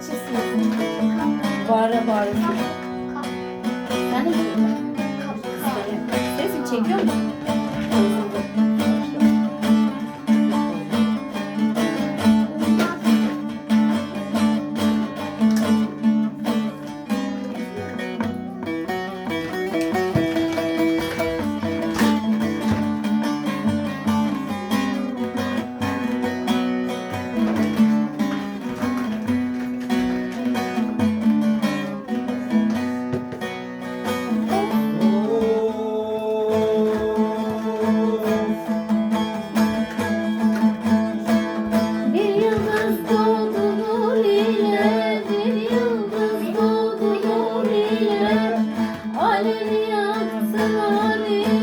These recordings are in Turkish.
çiziyorsun. Bağıra bağıra. Sen de çekiyorsun. Sesin çekiyor musun? morning.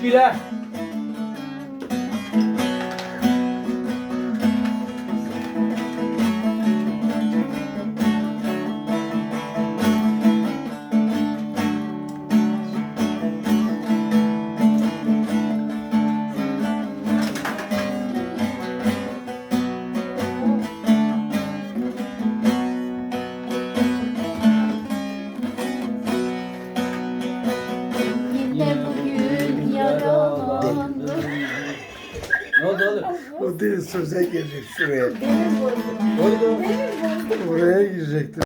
起来！Oğlum? O değil söze girecek şuraya. Deniz oldu? Oraya girecekti.